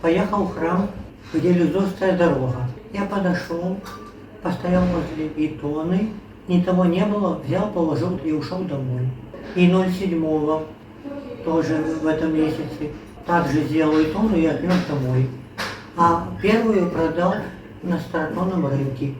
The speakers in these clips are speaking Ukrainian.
Поехал в храм, где Люзовская дорога. Я подошел, постоял возле иконы, ни того не было, взял, положил и ушел домой. И 07 тоже в этом месяце также сделал икону и отнес домой. А первую продал на стартовом рынке.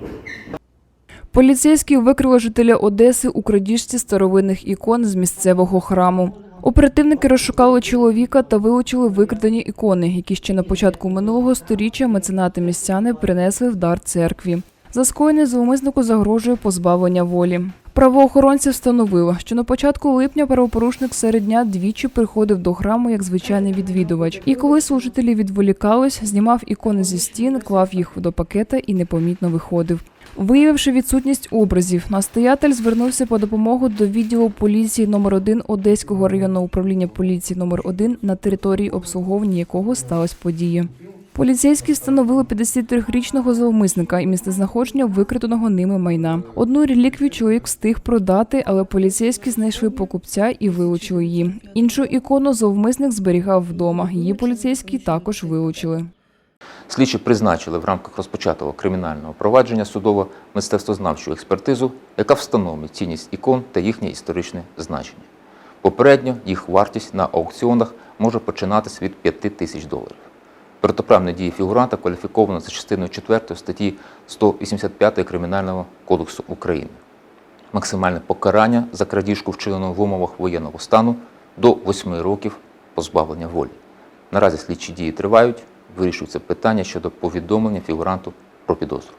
Поліцейські викрили жителя Одеси у крадіжці старовинних ікон з місцевого храму. Оперативники розшукали чоловіка та вилучили викрадені ікони, які ще на початку минулого сторіччя меценати містяни принесли в дар церкві. За скоєне зловмиснику загрожує позбавлення волі. Правоохоронці встановили, що на початку липня правопорушник серед дня двічі приходив до храму як звичайний відвідувач. І коли служителі відволікались, знімав ікони зі стін, клав їх до пакета і непомітно виходив. Виявивши відсутність образів, настоятель звернувся по допомогу до відділу поліції номер 1 Одеського районного управління поліції номер 1 на території обслуговування якого сталася подія. Поліцейські встановили 53-річного зловмисника і місцезнаходження викраденого ними майна. Одну реліквію чоловік встиг продати, але поліцейські знайшли покупця і вилучили її. Іншу ікону зловмисник зберігав вдома. Її поліцейські також вилучили. Слідчі призначили в рамках розпочатого кримінального провадження судово мистецтвознавчу експертизу, яка встановить цінність ікон та їхнє історичне значення. Попередньо їх вартість на аукціонах може починатись від 5 тисяч доларів. Протиправні дії фігуранта кваліфіковано за частиною 4 статті 185 Кримінального кодексу України. Максимальне покарання за крадіжку, вчинену в умовах воєнного стану, до 8 років позбавлення волі. Наразі слідчі дії тривають, вирішується питання щодо повідомлення фігуранту про підозру.